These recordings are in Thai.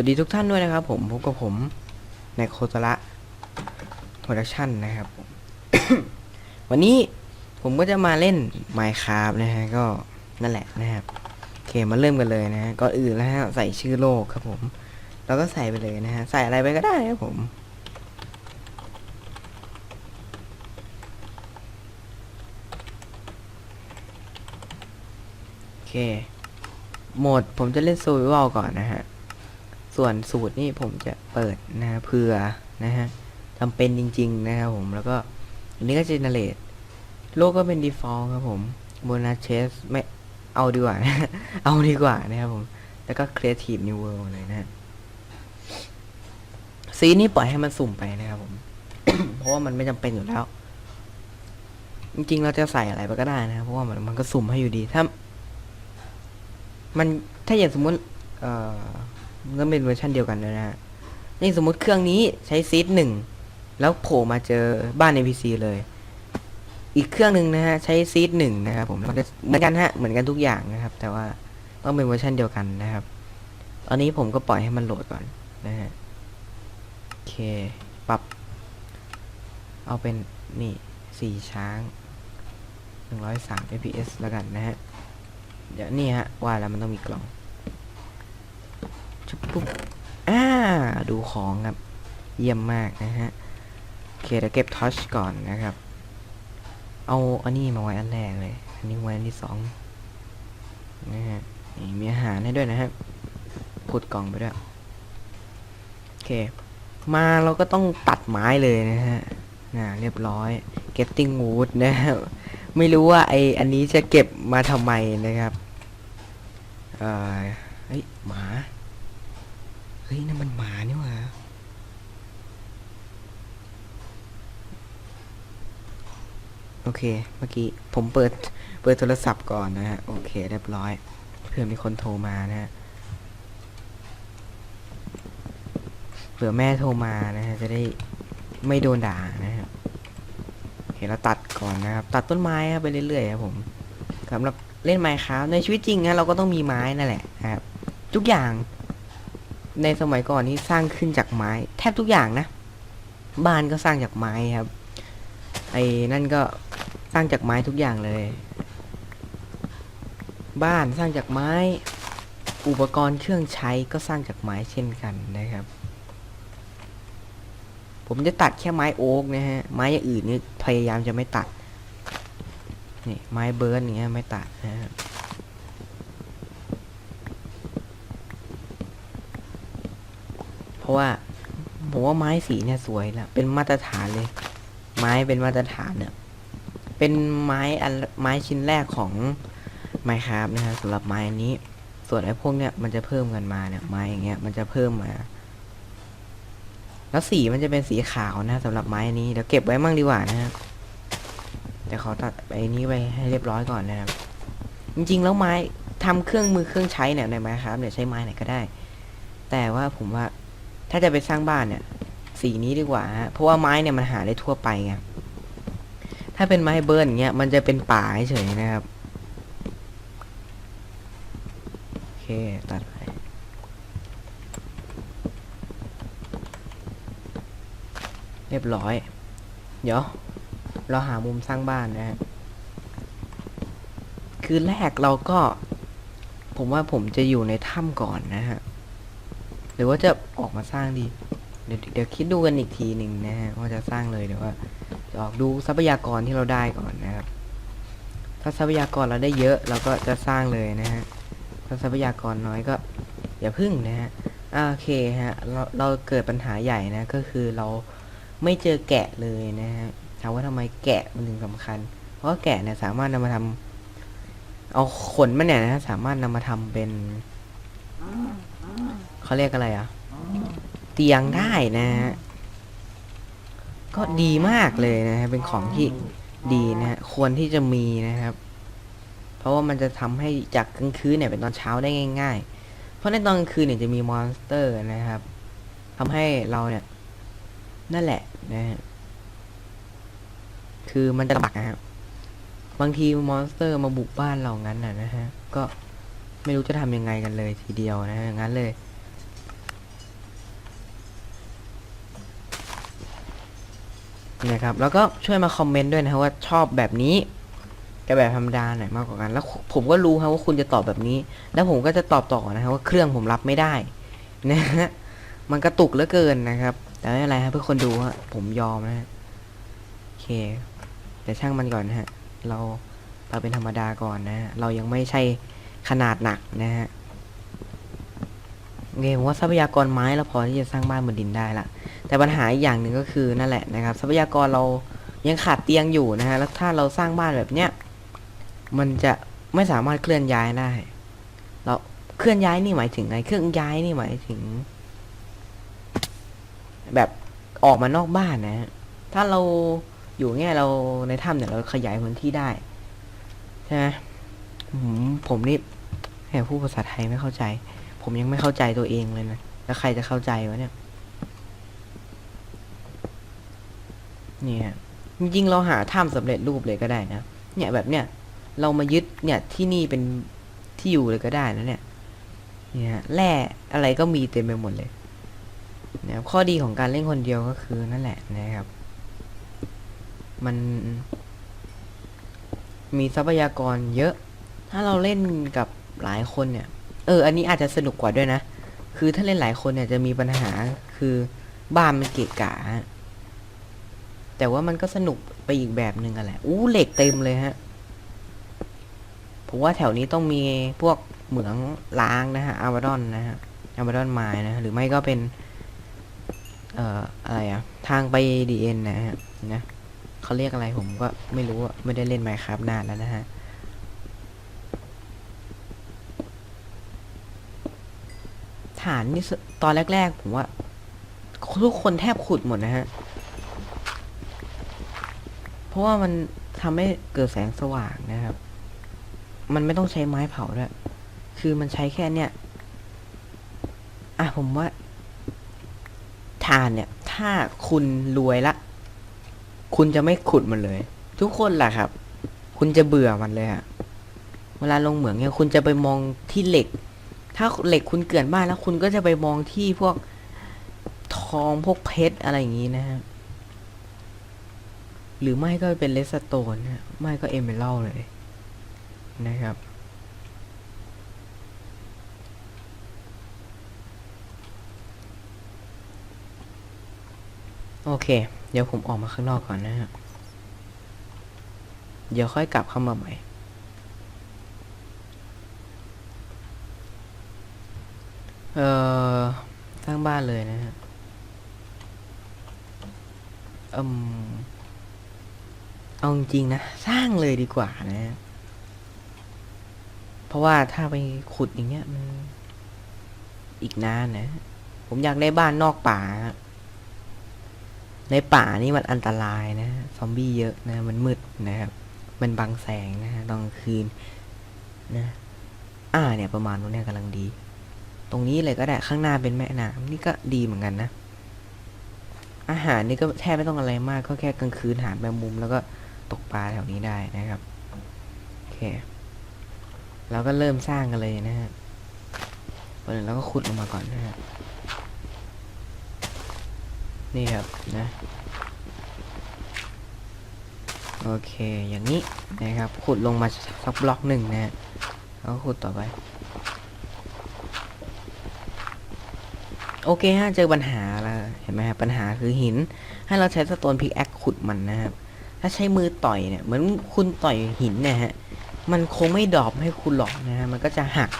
วัสดีทุกท่านด้วยนะครับ ผมพบกับผมในโคตระโปรดักชั่นนะครับ วันนี้ผมก็จะมาเล่น Minecraft นะฮะก็นั่นแหละนะครับโอเคมาเริ่มกันเลยนะฮะก่อนอื่นแล้วฮะใส่ชื่อโลกครับผมเราก็ใส่ไปเลยนะฮะใส่อะไรไปก็ได้ครับผมโอเคโหมดผมจะเล่น Survival ก่อนนะฮะ ส่วนสูตรนี่ผมจะเปิดนะฮะเผื่อนะฮะจำเป็นจริง ๆ นะครับผมแล้วก็อันนี้ก็ generate โลกก็เป็น default ครับผม b o n u s chest ไม่เอาดีกว่า เอาดีกว่านะครับผม แล้วก็ creative new world เลยนะซีนี่ปล่อยให้มันสุ่มไปนะครับผม เพราะว่ามันไม่จำเป็นอยู่แล้ว จริงๆ เราจะใส่อะไรไปก็ได้นะครับเพราะว่ามันมันก็สุ่มให้อยู่ดี ถ้า มันถ้าอย่างสมมติ เอ่อ ก็เป็นเวอร์ชันเดียวกันเลยนะฮะนี่สมมติเครื่องนี้ใช้ซีดหนึ่งแล้วโผล่มาเจอบ้าน NPC เลย อีกเครื่องหนึ่งนะฮะใช้ซีดหนึ่งนะครับผมมันเหมือนกันฮะเหมือนกันทุกอย่างนะครับ แต่ว่าต้องเป็นเวอร์ชันเดียวกันนะครับ ตอนนี้ผมก็ปล่อยให้มันโหลดก่อนนะฮะโอเคปรับเอาเป็นนี่สี่ช้างหนึ่งร้อยสาม fps แล้วกันนะฮะ เดี๋ยวนี่ฮะ ว่าแล้วมันต้องมีกล่อง ปุ๊บอ่าดูของครับ เยี่ยมมากนะฮะโอเคเดี๋ยวเก็บทัชก่อนนะครับ เอาอันนี้มาไว้อันแรกเลย อันนี้ไว้อันที่สองนะฮะนี่มีอาหารให้ด้วยนะฮะขุดกล่องไปด้วยโอเค มาเราก็ต้องตัดไม้เลยนะฮะน่าเรียบร้อย getting wood นะครับ ไม่รู้ว่าไออันนี้จะเก็บมาทำไมนะครับ เอ่อเฮ้ยหมา เฮ้ยนั่นมันหมานี่หว่าโอเค เมื่อกี้ผมเปิด เปิดโทรศัพท์ก่อนนะฮะ โอเค เรียบร้อย เพื่อมีคนโทรมานะฮะเผื่อแม่โทรมานะฮะ จะได้ไม่โดนด่านะฮะโอเคเราตัดก่อนนะครับ ตัดต้นไม้ครับไปเรื่อยๆครับผมสำหรับเล่นไม้ครับในชีวิตจริงนะเราก็ต้องมีไม้นั่นแหละครับ ทุกอย่าง ในสมัยก่อนนี่สร้างขึ้นจากไม้ แทบทุกอย่างนะ บ้านก็สร้างจากไม้ครับ ไอ้นั่นก็สร้างจากไม้ทุกอย่างเลย บ้านสร้างจากไม้ อุปกรณ์เครื่องใช้ก็สร้างจากไม้เช่นกันนะครับ ผมจะตัดแค่ไม้โอ๊กนะฮะ ไม้อย่างอื่นนี่พยายามจะไม่ตัด นี่ไม้เบิร์นอย่างเงี้ยไม่ตัดนะฮะเราะว่าผมว่าไม้สีเนี่ยสวยแล้วเป็นมาตรฐานเลย ไม้เป็นมาตรฐานเนี่ยเป็นไม้อันไม้ชิ้นแรกของไมครับนะฮะสำหรับไม้อันนี้ ส่วนไอ้พวกเนี่ยมันจะเพิ่มกันมาเนี่ยไม้อย่างเงี้ยมันจะเพิ่มมา แล้วสีมันจะเป็นสีขาวนะสำหรับไม้อันนี้เดี๋ยวเก็บไว้มั่งดีกว่านะครับแต่ขอตัดไอ้นี้ไปให้เรียบร้อยก่อนนะครับจริงๆแล้วไม้ทำเครื่องมือเครื่องใช้เนี่ยในไม้ครับเนี่ยใช้ไม้ไหนก็ได้ แต่ว่าผมว่า ถ้าจะไปสร้างบ้านเนี่ย สีนี้ดีกว่าฮะเพราะว่าไม้เนี่ยมันหาได้ทั่วไปไงถ้าเป็นไม้เบิร์นอย่างเงี้ยมันจะเป็นป่าเฉยๆนะครับโอเคตัดไปเรียบร้อย เดี๋ยว เราหามุมสร้างบ้านนะฮะคือแรกเราก็ ผมว่าผมจะอยู่ในถ้ำก่อนนะฮะ หรือว่าจะออกมาสร้างดี เดี๋ยวเดี๋ยวคิดดูกันอีกทีหนึ่งนะฮะว่าจะสร้างเลยเดี๋ยวว่าจะออกดูทรัพยากรที่เราได้ก่อนนะครับ ถ้าทรัพยากรเราได้เยอะเราก็จะสร้างเลยนะฮะถ้าทรัพยากรน้อยก็ อย่าพึ่งนะฮะโอเคฮะเราเราเกิดปัญหาใหญ่นะก็คือเราไม่เจอแกะเลยนะฮะถามว่าทำไมแกะมันถึงสำคัญ เพราะแกะเนี่ยสามารถนำมาทำเอาขนมันเนี่ยนะฮะสามารถนำมาทำเป็น เขาเรียกอะไรอะเตียงได้นะฮะก็ดีมากเลยนะฮะเป็นของที่ดีนะฮะควรที่จะมีนะครับ เพราะว่ามันจะทำให้จากกลางคืนเนี่ยเป็นตอนเช้าได้ง่าย ๆ เพราะในตอนกลางคืนเนี่ยจะมีมอนสเตอร์นะครับทำให้เราเนี่ย นั่นแหละนะฮะคือมันจะลำบากนะครับบางทีมอนสเตอร์มาบุกบ้านเรางั้นน่ะนะฮะก็ไม่รู้จะทำยังไงกันเลยทีเดียวนะฮะงั้นเลย นะครับ แล้วก็ช่วยมาคอมเมนต์ด้วยนะครับว่าชอบแบบนี้กับแบบธรรมดาไหนมากกว่ากัน แล้วผมก็รู้ครับว่าคุณจะตอบแบบนี้ แล้วผมก็จะตอบต่อนะครับว่าเครื่องผมรับไม่ได้นะฮะมันกระตุกเหลือเกินนะครับ แต่ไม่เป็นไรครับเพื่อคนดูฮะผมยอมนะฮะโอเคแต่ช่างมันก่อนนะฮะเราเราเป็นธรรมดาก่อนนะฮะเรายังไม่ใช่ขนาดหนักนะฮะ เคผมว่าทรัพยากรไม้เราพอที่จะสร้างบ้านบนดินได้ละแต่ปัญหาอีกอย่างหนึ่งก็คือนั่นแหละนะครับ ทรัพยากรเรายังขาดเตียงอยู่นะฮะแล้วถ้าเราสร้างบ้านแบบเนี้ยมันจะไม่สามารถเคลื่อนย้ายได้ เราเคลื่อนย้ายนี่หมายถึงไงเคลื่อนย้ายนี่หมายถึง แบบออกมานอกบ้านนะ ถ้าเราอยู่เงี้ยเราในถ้ำเนี่ยเราขยายพื้นที่ได้ใช่ไหมผมผมนี่แหมพูดภาษาไทยไม่เข้าใจ ผมยังไม่เข้าใจตัวเองเลยนะ แล้วใครจะเข้าใจวะเนี่ย เนี่ย จริงๆเราหาถ้ำสำเร็จรูปเลยก็ได้นะ เนี่ยแบบเนี้ยเรามายึดเนี่ยที่นี่เป็นที่อยู่เลยก็ได้นะเนี่ย เนี่ยแร่อะไรก็มีเต็มไปหมดเลยนะครับข้อดีของการเล่นคนเดียวก็คือนั่นแหละนะครับ มันมีทรัพยากรเยอะ ถ้าเราเล่นกับหลายคนเนี่ย เออ อันนี้อาจจะสนุกกว่าด้วยนะ คือถ้าเล่นหลายคนเนี่ยจะมีปัญหาคือบ้านมันเกะกะ แต่ว่ามันก็สนุกไปอีกแบบหนึ่งอะแหละ อู้เหล็กเต็มเลยฮะ ผมว่าแถวนี้ต้องมีพวกเหมืองล้างนะฮะอาบาดอนนะฮะอาบาดอนไม้นะ หรือไม่ก็เป็น เอ่อ อะไรอะทางไปดีเอ็นนะฮะ นะเขาเรียกอะไรผมก็ไม่รู้ไม่ได้เล่นไมค์ครับนานแล้วนะฮะานนี่ตอนแรก ๆ ผมว่า ทุกคนแทบขุดหมดนะฮะ เพราะว่ามันทำให้เกิดแสงสว่างนะครับ มันไม่ต้องใช้ไม้เผาด้วยคือมันใช้แค่เนี่ย อะผมว่าฐานเนี่ย ถ้าคุณรวยละ คุณจะไม่ขุดมันเลย ทุกคนแหละครับ คุณจะเบื่อมันเลยอะเวลาลงเหมืองเนี่ย คุณจะไปมองที่เหล็ก ถ้าเหล็กคุณเกลื่อนบ้านแล้วคุณก็จะไปมองที่พวกทองพวกเพชรอะไรอย่างนี้นะฮะ หรือไม่ก็เป็นเลสโตนนะไม่ก็เอเมอรัลเลยนะครับ โอเค เดี๋ยวผมออกมาข้างนอกก่อนนะฮะเดี๋ยวค่อยกลับเข้ามาใหม่ เอ่อ สร้างบ้านเลยนะฮะอืมเอาจริงนะ สร้างเลยดีกว่านะเพราะว่าถ้าไปขุดอย่างเงี้ยมันอีกนานนะ ผมอยากได้บ้านนอกป่า ในป่านี่มันอันตรายนะ ซอมบี้เยอะนะ มันมืดนะครับ มันบังแสงนะฮะตอนกลางคืนนะ อ่าเนี่ยประมาณตรงเนี้ยกำลังดี ตรงนี้เลยก็ได้ข้างหน้าเป็นแม่น้ำนี่ก็ดีเหมือนกันนะ อาหารนี่ก็แทบไม่ต้องอะไรมากก็แค่กลางคืนหาแมงมุม แล้วก็ตกปลาแถวนี้ได้นะครับโอเคเราก็เริ่มสร้างกันเลยนะฮะก่อนอื่นเราก็ขุดลงมาก่อนนะฮะนี่ครับนะโอเคอย่างนี้นะครับ ขุดลงมาสักบล็อกหนึ่งนะฮะแล้วขุดต่อไป โอเคฮะเจอปัญหาแล้วเห็นไหมครับปัญหาคือหิน ให้เราใช้สโตนพิกแอคขุดมันนะครับ ถ้าใช้มือต่อยเนี่ยเหมือนคุณต่อยหินเนี่ยฮะมันคงไม่ดรอปให้คุณหรอกนะฮะมันก็จะหัก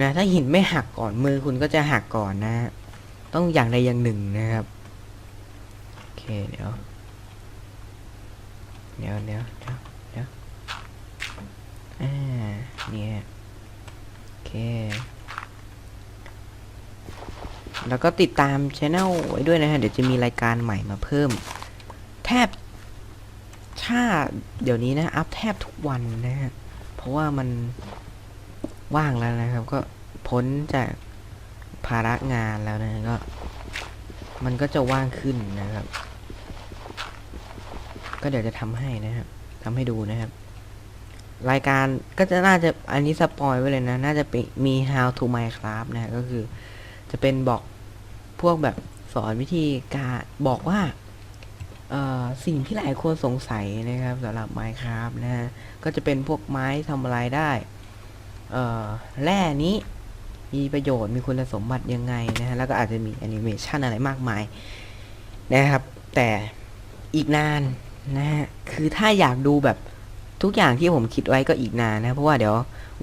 นะ ถ้าหินไม่หักก่อนมือคุณก็จะหักก่อนนะฮะต้องอย่างใดอย่างหนึ่งนะครับโอเคเดี๋ยวเดี๋ยวเดี๋ยวเดี๋ยวเดี๋ยวอ่าเนี่ยโอเค แล้วก็ติดตามช anel ไว้ด้วยนะฮะ เดี๋ยวจะมีรายการใหม่มาเพิ่ม แทบถ้าเดี๋ยวนี้นะ อัพแทบทุกวันนะฮะ เพราะว่ามันว่างแล้วนะครับ ก็พ้นจากภาระงานแล้วนะก็ มันก็จะว่างขึ้นนะครับ ก็เดี๋ยวจะทำให้นะครับทำให้ดูนะครับรายการก็จะน่าจะอันนี้สปอยไว้เลยนะ น่าจะเป็นมี how to minecraft นะฮะก็คือ จะเป็นบอกพวกแบบสอนวิธีการบอกว่าสิ่งที่หลายคนสงสัยนะครับสำหรับ Minecraft นะฮะก็จะเป็นพวกไม้ทำอะไรได้แร่นี้มีประโยชน์มีคุณสมบัติยังไงนะฮะแล้วก็อาจจะมีแอนิเมชันอะไรมากมายนะครับ แต่อีกนานนะฮะคือถ้าอยากดูแบบ ทุกอย่างที่ผมคิดไว้ก็อีกนานนะ เพราะว่าเดี๋ยว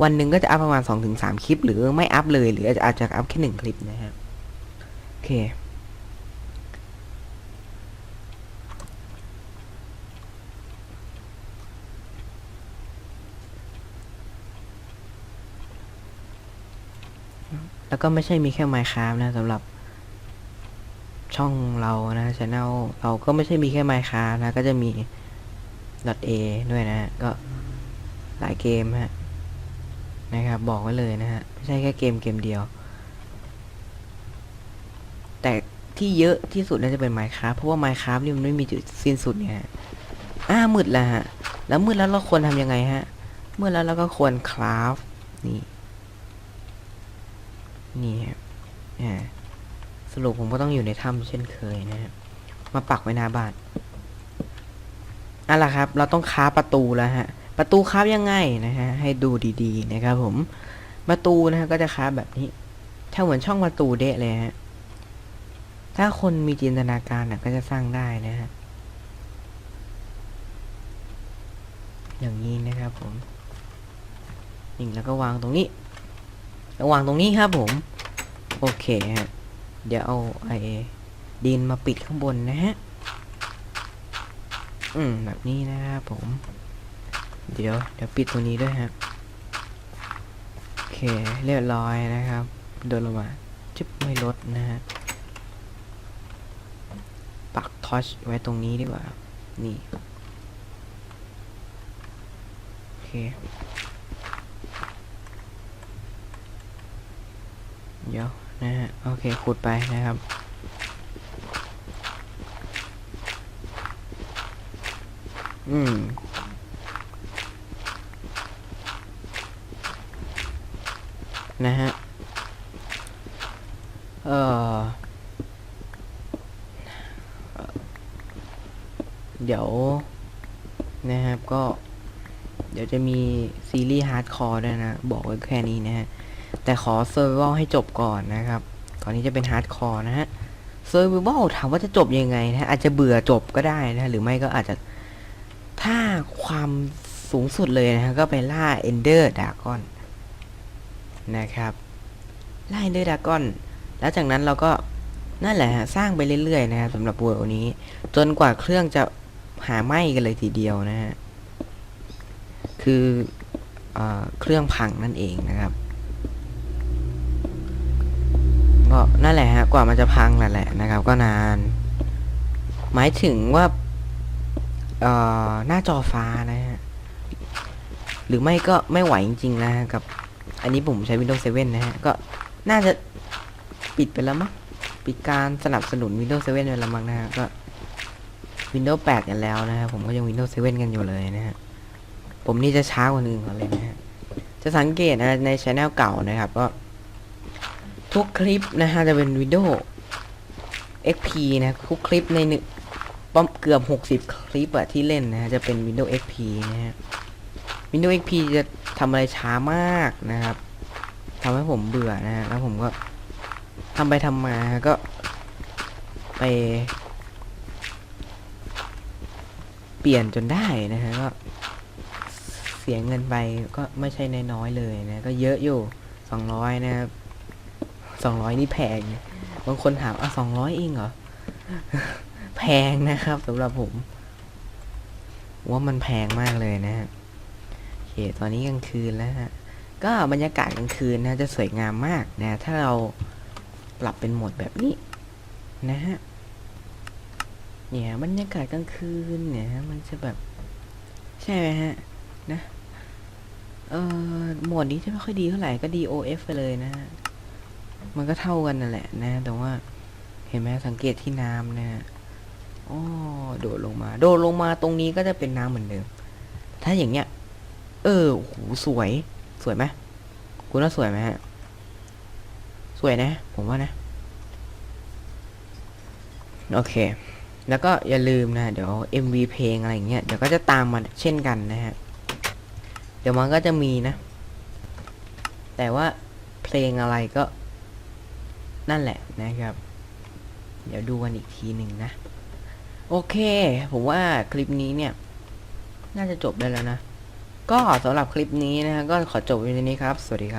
วันหนึ่งก็จะอัพประมาณ 2-3 คลิป หรือไม่อัพเลย หรืออาจจะอัพแค่หนึ่งคลิปนะครับโอเคแล้วก็ไม่ใช่มีแค่ Minecraft นะสำหรับช่องเรานะช anel เราก็ไม่ใช่มีแค่ Minecraft นะ ก็จะมี .a ด้วยนะฮะก็หลายเกมฮะนะครับบอกไว้เลยนะฮะไม่ใช่แค่เกมเกมเดียว แต่ที่เยอะที่สุดน่าจะเป็น Minecraft เพราะว่า Minecraft นี่มันไม่มีจุดสิ้นสุดเนี่ยอ้ามืดแล้วฮะ แล้วมืดแล้วเราควรทำยังไงฮะมืดแล้วเราก็ควรคราฟนี่นี่ครับอ่าสรุปผมก็ต้องอยู่ในถ้ำเช่นเคยนะครับมาปักไว้หน้าบ้าน อะล่ะครับ เราต้องค้าประตูแล้วฮะ ประตูค้ายังไงนะฮะ ให้ดูดีๆนะครับผม ประตูนะฮะก็จะค้าแบบนี้ ถ้าเหมือนช่องประตูเดะเลยฮะ ถ้าคนมีจินตนาการนะก็จะสร้างได้นะฮะ อย่างนี้นะครับผมนี่แล้วก็วางตรงนี้ระวางตรงนี้ครับผม โอเคฮะ เดี๋ยวเอาไอดินมาปิดข้างบนนะฮะ อืมแบบนี้นะครับผม เดี๋ยวเดี๋ยวปิดตัวนี้ด้วยฮะโอเคเรียบร้อยนะครับเดินลงมาจิบไม่ลดนะฮะปักทอชไว้ตรงนี้ดีกว่า นี่ โอเค เดี๋ยวนะฮะ โอเคขุดไปนะครับ อืมนะฮะ เอ่อเดี๋ยว นะครับ ก็ เดี๋ยวจะมีซีรีส์ฮาร์ดคอร์ด้วยนะ บอกไว้แค่นี้นะฮะ แต่ขอเซอร์ไวลให้จบก่อนนะครับ ก่อนที่จะเป็นฮาร์ดคอร์นะฮะเซอร์ไวลถามว่าจะจบยังไงนะฮะอาจจะเบื่อจบก็ได้นะ หรือไม่ก็อาจจะ ถ้าความสูงสุดเลยนะฮะก็ไปล่าเอนเดอร์ดากอนนะครับ ล่าเอนเดอร์ดากอนแล้วจากนั้นเราก็นั่นแหละฮะสร้างไปเรื่อยๆนะฮะสำหรับเวิร์นี้ จนกว่าเครื่องจะหาไหม้กันเลยทีเดียวนะฮะคือออเครื่องพังนั่นเองนะครับก็นั่นแหละฮะกว่ามันจะพังนั่นแหละนะครับ ก็นาน หมายถึงว่า เอ่อหน้าจอฟ้านะฮะ หรือไม่ก็ไม่ไหวจริงๆนะกับ อันนี้ผมใช้ Windows 7 นะฮะ ก็น่าจะปิดไปแล้วมั้งปิดการสนับสนุน Windows 7ไปแล้วมั้งนะฮะ ก็ Windows 8 กันแล้วนะฮะ ผมก็ยัง Windows 7 กันอยู่เลยนะฮะ ผมนี่จะช้ากว่านึงอนเลยนะฮะ จะสังเกตนะในช anel เก่านะครับ ก็ ทุกคลิปนะฮะจะเป็นวิดีโอ XP นะทุกคลิปในหนึ่ง ป้อมเกือบ 60 คลิปอะที่เล่นนะฮะจะเป็น Windows XP นะฮะ Windows XP จะทำอะไรช้ามากนะครับทำให้ผมเบื่อนะฮะ แล้วผมก็ทำไปทำมาก็ไป เปลี่ยนจนได้นะฮะ ก็เสียเงินไปก็ไม่ใช่น้อยๆเลยนะ ก็เยอะอยู่ 200 นะครับสองร้อยนี่แพง บางคนถามอะสองร้อยเองเหรอ แพงนะครับสำหรับผมว่ามันแพงมากเลยนะฮะโอเคตอนนี้กลางคืนแล้วฮะก็บรรยากาศกลางคืนนะจะสวยงามมากนะถ้าเราปรับเป็นโหมดแบบนี้นะฮะเนี่ยบรรยากาศกลางคืนเนี่ยมันจะแบบ ใช่ไหมฮะนะเออโหมดนี้จะไม่ค่อยดีเท่าไหร่ก็ DOF ไปเลยนะฮะมันก็เท่ากันนั่นแหละนะ แต่ว่าเห็นไหมสังเกตที่น้ำนะ อ๋อโดดลงมา โดดลงมาตรงนี้ก็จะเป็นน้ำเหมือนเดิม ถ้าอย่างเงี้ย เออโหสวย สวยไหมคุณว่าสวยไหมฮะ สวยนะ ผมว่านะ โอเค แล้วก็อย่าลืมนะ เดี๋ยว MV เพลงอะไรอย่างเงี้ย เดี๋ยวก็จะตามมาเช่นกันนะฮะ เดี๋ยวมันก็จะมีนะ แต่ว่าเพลงอะไรก็นั่นแหละนะครับ เดี๋ยวดูกันอีกทีหนึ่งนะ โอเค ผมว่าคลิปนี้เนี่ย น่าจะจบได้แล้วนะ ก็สำหรับคลิปนี้นะฮะก็ขอจบไว้ในนี้ครับ สวัสดีครับ